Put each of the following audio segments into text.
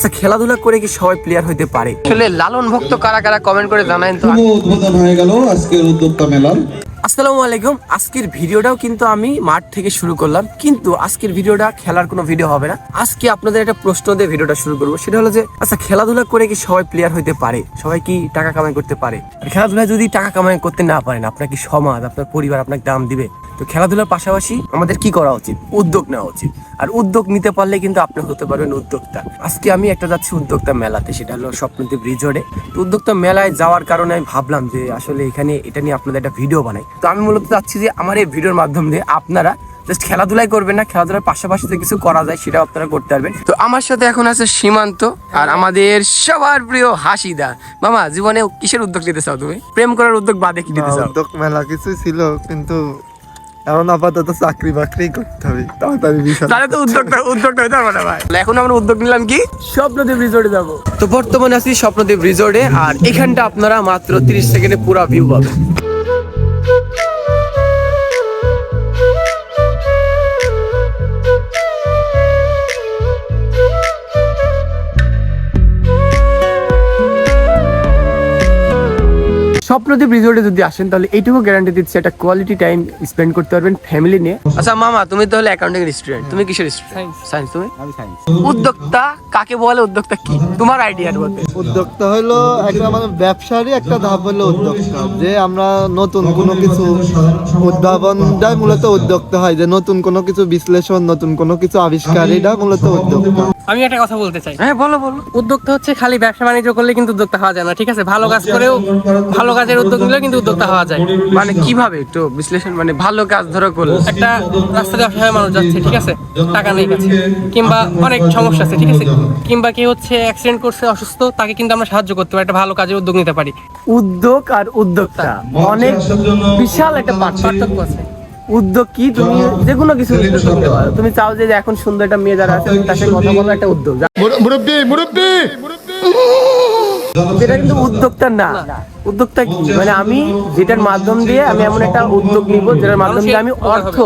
আচ্ছা খেলাধুলা করে কি সবাই প্লেয়ার হইতে পারে? আসলে লালন ভক্ত কারা কারা কমেন্ট করে জানান তো। উদ্বোধন হয়ে গেল আজকের উদ্যোক্তা মেলার। আসসালামু আলাইকুম। আজকের ভিডিওটাও কিন্তু আমি মাঠ থেকে শুরু করলাম কিন্তু আজকের ভিডিওটা খেলার কোনো ভিডিও হবে না। আজকে আপনাদের একটা প্রশ্ন দিয়ে ভিডিওটা শুরু করব সেটা হলো যে আচ্ছা খেলাধুলা করে কি সবাই প্লেয়ার হইতে পারে? সবাই কি টাকা কামাই করতে পারে? খেলাধুলা যদি টাকা কামাই করতে না পারেন আপনার কি সমাজ আপনার পরিবার আপনাকে দাম দিবে? তো খেলাধুলার পাশাপাশি আমাদের কি করা উচিত? উদ্যোগ নেওয়া উচিত। আর উদ্যোগ নিতে পারলে কিন্তু আপনি হতে পারবেন উদ্যোক্তা। আজকে আমি একটা যাচ্ছি উদ্যোক্তা মেলাতে, সেটা হলো স্বপ্নদ্বীপ রিজোর্টে তো উদ্যোক্তা মেলায় যাওয়ার কারণে আমি ভাবলাম যে আসলে এখানে এটা নিয়ে আপনাদের একটা ভিডিও বানাই। তো আমি মূলত চাচ্ছি যে আমার এই ভিডিওর মাধ্যম দিয়ে আপনারা জাস্ট খেলাধুলাই করবেন না, খেলাধুলার পাশাপাশি যে কিছু করা যায় সেটাও আপনারা করতে পারবেন। তো আমার সাথে এখন আছে সীমান্ত আর আমাদের সবার প্রিয় হাসিদা। মামা, জীবনে কিসের উদ্যোগ নিতে চাও তুমি? প্রেম করার উদ্যোগ বাদে কি নিতে চাও? উদ্যোগ মেলা কিছু ছিল, কিন্তু এখন আপাতত চাকরি বাকরি করতে হবে। তাড়াতাড়ি বিষয় তাহলে তো উদ্যোগটা উদ্যোগটা হইতে পারবে না ভাই। এখন আমরা উদ্যোগ নিলাম কি? স্বপ্নদ্বীপ রিসোর্টে যাব। তো বর্তমানে আছি স্বপ্নদ্বীপ রিসোর্টে আর এখানটা আপনারা মাত্র 30 সেকেন্ডে পুরো ভিউ পাবেন। স্বপ্নদ্বীপ রিসোর্টে যদি আসেন তাহলে এইটুকু গ্যারান্টি দিচ্ছে একটা কোয়ালিটি টাইম স্পেন্ড করতে পারবেন ফ্যামিলি নিয়ে। আচ্ছা মামা তুমি তাহলে অ্যাকাউন্টিং স্টুডেন্ট তুমি কিসের স্টুডেন্ট সায়েন্স তুমি? উদ্যোক্তা কাকে বলে উদ্যোক্তা কি? তোমার আইডিয়ার মধ্যে উদ্যোক্তা হলো একটা মানে ব্যবসারই একটা ধাপ হলো উদ্যোক্তা যে আমরা নতুন কোনো কিছু উদ্ভাবনটাই মূলত উদ্যোক্তা হয় যে নতুন কোনো কিছু বিশ্লেষণ নতুন কোনো কিছু আবিষ্কার এটা মূলত উদ্যোক্তা। আমি একটা কথা বলতে চাই। হ্যাঁ বলো বলো। উদ্যোক্তা হচ্ছে খালি ব্যবসা বাণিজ্য করলে কিন্তু উদ্যোক্তা হওয়া যায় না ঠিক আছে? ভালো কাজ করেও ভালো কাজের উদ্যোগ নিলেও কিন্তু উদ্যোক্তা হওয়া যায়। মানে কীভাবে একটু বিশ্লেষণ? মানে ভালো কাজ ধরো করল। একটা রাস্তাতে অসহায় মানুষ যাচ্ছে ঠিক আছে? টাকা নেই কাছে। কিংবা অনেক সমস্যা আছে ঠিক আছে? কিংবা কেউ হচ্ছে অ্যাক্সিডেন্ট করছে অসুস্থ তাকে কিন্তু আমরা সাহায্য করতে পারি একটা ভালো কাজের উদ্যোগ নিতে পারি। উদ্যোগ আর উদ্যোক্তা। অনেক বিশাল একটা পার্থক্য পার্থক্য আছে। উদ্যোগ কি তুমি? যে কোনো কিছু করতে পারো। তুমি চাও যে এখন সুন্দর একটা মেয়ে যারা আছে তার সাথে কথা বলো একটা উদ্যোগ। মুরব্বী মুরব্বী! এটা কিন্তু উদ্যোক্তা না। উদ্যোক্তা কি? মানে আমি যেটার মাধ্যম দিয়ে আমি এমন একটা উদ্যোগ নিব যেটার মাধ্যম দিয়ে আমি অর্থ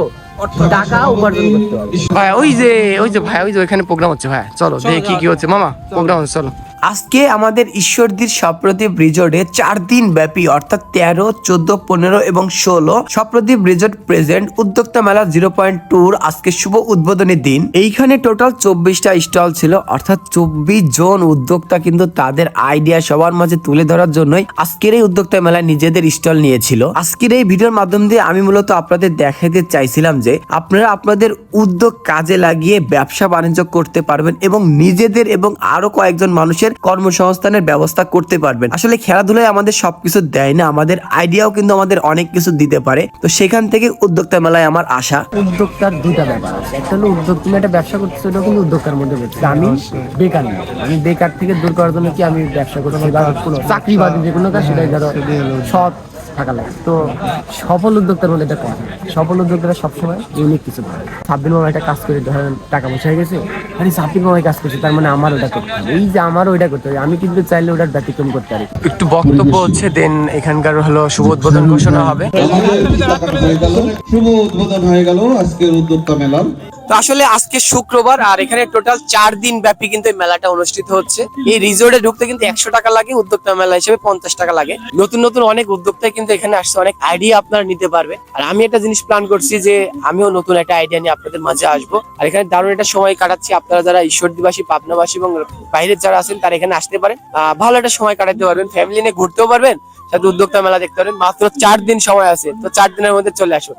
টাকা উপার্জন করতে পারব। ভাই ওই যে ওই যে ভাই ওই যে ওইখানে প্রোগ্রাম হচ্ছে ভাই। চলো দেখি কি কি হচ্ছে। মামা প্রোগ্রাম হচ্ছে চলো। আজকে আমাদের ঈশ্বরদীর সপ্রদীপ রিজোর্টে চার দিন ব্যাপী, অর্থাৎ তেরো, চোদ্দ, পনেরো এবং ষোলো সপ্রদীপ রিজোর্ট প্রেজেন্ট উদ্যোক্তা মেলা জিরো পয়েন্ট টুর আজকে শুভ উদ্বোধনী দিন। এইখানে টোটাল চব্বিশটা স্টল ছিল, অর্থাৎ চব্বিশ জন উদ্যোক্তা কিন্তু তাদের আইডিয়া সবার মাঝে তুলে ধরার জন্যই আজকের এই উদ্যোক্তা মেলায় নিজেদের স্টল নিয়েছিল। আজকের এই ভিডিওর মাধ্যম দিয়ে আমি মূলত আপনাদের দেখাতে চাইছিলাম যে আপনারা আপনাদের উদ্যোগ কাজে লাগিয়ে ব্যবসা বাণিজ্য করতে পারবেন এবং নিজেদের এবং আরও কয়েকজন মানুষের কর্মসংস্থানের ব্যবস্থা করতে পারবেন। আসলে খেলাধুলায় আমাদের সবকিছু দেয় না, আমাদের আইডিয়াও কিন্তু আমাদের অনেক কিছু দিতে পারে। তো সেখান থেকে উদ্যোক্তা মেলায় আমার আশা। উদ্যোক্তার দুটা ব্যাপার আছে। একটা উদ্যোগ তুমি একটা ব্যবসা করতেছো ওটাও কিন্তু উদ্যোক্তার মধ্যে পড়ছে আমি বেকার আমি বেকার থেকে দূর করার জন্য কি আমি ব্যবসা করছি? বা চাকরি বাদে যে কোনো কাজ, সেটাই ধরো সৎ থাকা লাগে। তো সফল উদ্যোক্তার মধ্যে এটা কথা। সফল উদ্যোক্তারা সবসময় ইউনিক কিছু করে। সাব্বির মামা একটা কাজ করে ধরেন টাকা পয়সা হয়ে গেছে আরে সাব্বির মামাই কাজ করছে তার মানে আমার ওটা করতে হবে। এই যে আমার ওইটা করতে হবে আমি কিন্তু চাইলে ওটার ব্যতিক্রম করতে পারি। একটু বক্তব্য হচ্ছে দেন এখানকার হলো শুভ উদ্বোধন ঘোষণা হবে। শুভ উদ্বোধন হয়ে গেল আজকের উদ্যোক্তা মেলার। তো আসলে আজকে শুক্রবার, আর এখানে টোটাল চার দিন ব্যাপী কিন্তু এই মেলাটা অনুষ্ঠিত হচ্ছে। এই রিসোর্টে ঢুকতে কিন্তু একশো টাকা লাগে, উদ্যোক্তা মেলা হিসেবে পঞ্চাশ টাকা লাগে। নতুন নতুন অনেক উদ্যোক্তা কিন্তু এখানে আসছে, অনেক আইডিয়া আপনারা নিতে পারবে। আর আমি একটা জিনিস প্ল্যান করছি যে, আমিও নতুন একটা আইডিয়া নিয়ে আপনাদের মাঝে আসব। আর এখানে দারুণ একটা সময় কাটাচ্ছি, আপনারা যারা ঈশ্বরদীবাসী, পাবনাবাসী এবং বাইরের যারা আছেন, তারা এখানে আসতে পারেন। ভালো একটা সময় কাটাতে পারবেন ফ্যামিলি নিয়ে ঘুরতেও পারবেন, সাথে উদ্যোক্তা মেলা দেখতে পারবেন। মাত্র চার দিন সময় আছে, তো চার দিনের মধ্যে চলে আসুন।